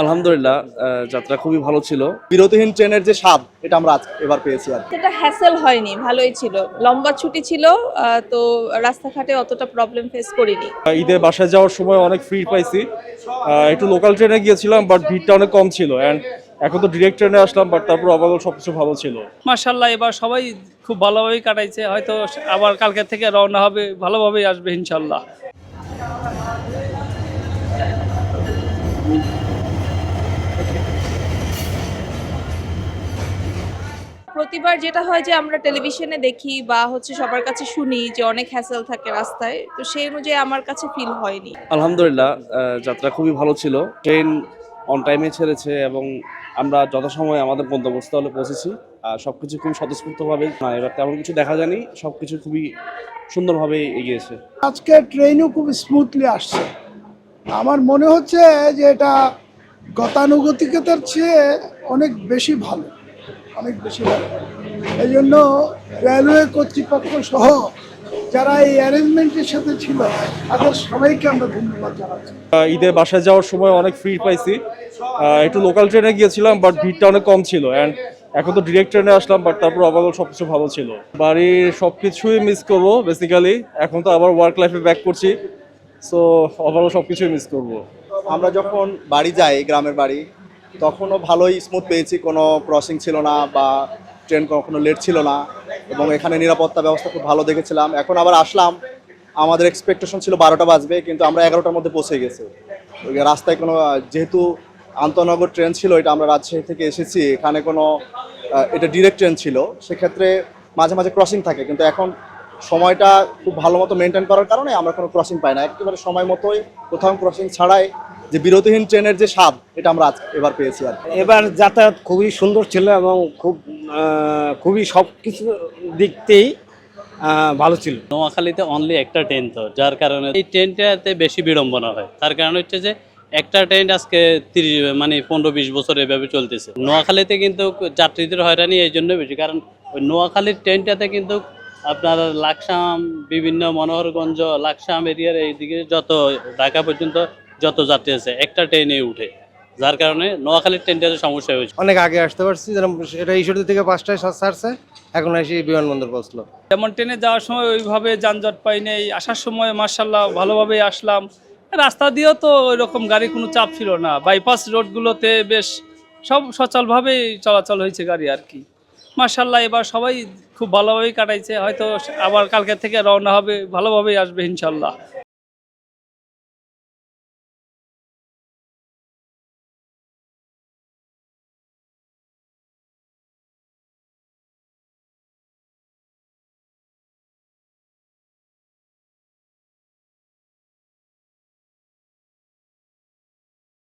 আলহামদুলিল্লাহ যাত্রা খুবই ভালো ছিল। বিরতিহীন ট্রেনের যে স্বাদ এটা আমরা আজ এবার পেয়েছি আর। সেটা হ্যাসেল হয়নি ভালোই ছিল। লম্বা ছুটি ছিল আহ, তো রাস্তাঘাটে অতটা প্রবলেম ফেস করিনি। ঈদে বাসায় যাওয়ার সময় অনেক ফ্রি পাইছি। একটু লোকাল ট্রেনে গিয়েছিলাম বাট ভিড়টা অনেক কম ছিল। অ্যান্ড এখন তো ডিরেক্ট ট্রেনে আসলাম বাট তারপর ওভারঅল সব কিছু ভালো ছিল। মার্শাল্লাহ এবার সবাই খুব ভালোভাবেই কাটাইছে। হয়তো আবার কালকে থেকে রওনা হবে ভালোভাবেই আসবে ইনশাল্লাহ প্রতিবার যেটা হয় যে আমরা টেলিভিশনে দেখি বা হচ্ছে সবার কাছে শুনি যে অনেক হ্যাসেল থাকে রাস্তায় তো সেই অনুযায়ী আমার কাছে ফিল হয়নি। আলহামদুলিল্লাহ যাত্রা খুবই ভালো ছিল। ট্রেন অন টাইমে ছেড়েছে এবং আমরা যথাসময়ে আমাদের গন্তব্যস্থলে পৌঁছেছি। আর সব কিছু খুবই স্বতঃস্ফূর্তভাবে না এবার তেমন কিছু দেখা যায়নি সব কিছু খুবই সুন্দরভাবে এগিয়েছে। আজকে ট্রেনও খুব স্মুথলি আসছে। আমার মনে হচ্ছে যে এটা গতানুগতিকতার চেয়ে অনেক বেশি ভালো। অনেক বেশি ভালো। এই জন্য রেলওয়ে কর্তৃপক্ষ সহ যারা এই অ্যারেঞ্জমেন্টের সাথে ছিল তাদের সবাইকে আমরা ধন্যবাদ জানাচ্ছি। আহ, ঈদে বাসায় যাওয়ার সময় অনেক ফ্রি পাইছি। একটু লোকাল ট্রেনে গিয়েছিলাম বাট ভিড়টা অনেক কম ছিল। অ্যান্ড এখন তো ডিরেক্ট ট্রেনে আসলাম বাট তারপর ওভারঅল সব কিছু ভালো ছিল। বাড়ির সব কিছুই মিস করব বেসিক্যালি এখন তো আবার ওয়ার্ক লাইফে ব্যাক করছি। সো ওভারঅল সব কিছুই মিস করব। আমরা যখন বাড়ি যাই গ্রামের বাড়ি তখনও ভালোই স্মুথ পেয়েছি, কোনো ক্রসিং ছিল না বা ট্রেন কখনো লেট ছিল না এবং এখানে নিরাপত্তা ব্যবস্থা খুব ভালো দেখেছিলাম। এখন আবার আসলাম, আমাদের এক্সপেকটেশন ছিল বারোটা বাজবে, কিন্তু আমরা এগারোটার মধ্যে পৌঁছে গেছি। রাস্তায় কোনো, যেহেতু আন্তনগর ট্রেন ছিল, এটা আমরা রাজশাহী থেকে এসেছি, এখানে কোনো এটা ডিরেক্ট ট্রেন ছিল, সেক্ষেত্রে মাঝে মাঝে ক্রসিং থাকে, কিন্তু এখন সময়টা খুব ভালো মতো মেনটেন করার কারণে আমরা কোনো ক্রসিং পাই না। একেবারে সময় মতোই কোথাও ক্রসিং ছাড়াই যে বিরতিহীন ট্রেনের যে স্বাদ এটা আমরা আজ এবার পেয়েছি আর এবার যাতায়াত খুবই সুন্দর ছিল এবং খুব খুবই সব কিছু দিকতেই ভালো ছিল। নোয়াখালীতে অনলি একটা ট্রেন তো যার কারণে এই ট্রেনটাতে বেশি বিড়ম্বনা হয়। তার কারণ হচ্ছে যে একটা ট্রেন আজকে তিরিশ মানে পনেরো বিশ বছর এভাবে চলতেছে। নোয়াখালীতে কিন্তু যাত্রীদের হয়রানি এই জন্য বেশি কারণ ওই নোয়াখালীর ট্রেনটাতে কিন্তু আপনার লাকসাম বিভিন্ন মনোহরগঞ্জ লাকসাম এরিয়ার এইদিকে যত ঢাকা পর্যন্ত যত যাত্রী আছে একটা ট্রেনে উঠে। যার কারণে নোয়াখালীর ট্রেনটাতে সমস্যা হয়েছে। অনেক আগে আসতে পারছি যেরকম এটা ঈশ্বরদী থেকে পাঁচটায় ছাড়ছে এখন এসে বিমানবন্দর পৌঁছলো। যেমন ট্রেনে যাওয়ার সময় ওইভাবে যানজট পাই নেই আসার সময় মার্শাল্লাহ ভালোভাবেই আসলাম। রাস্তা দিয়েও তো ওইরকম গাড়ি কোনো চাপ ছিল না। বাইপাস রোডগুলোতে বেশ সব সচলভাবেই চলাচল হয়েছে গাড়ি আর কি। মার্শাল্লাহ এবার সবাই খুব ভালোভাবেই কাটাইছে হয়তো আবার কালকে থেকে রওনা হবে ভালোভাবেই আসবে ইনশাল্লাহ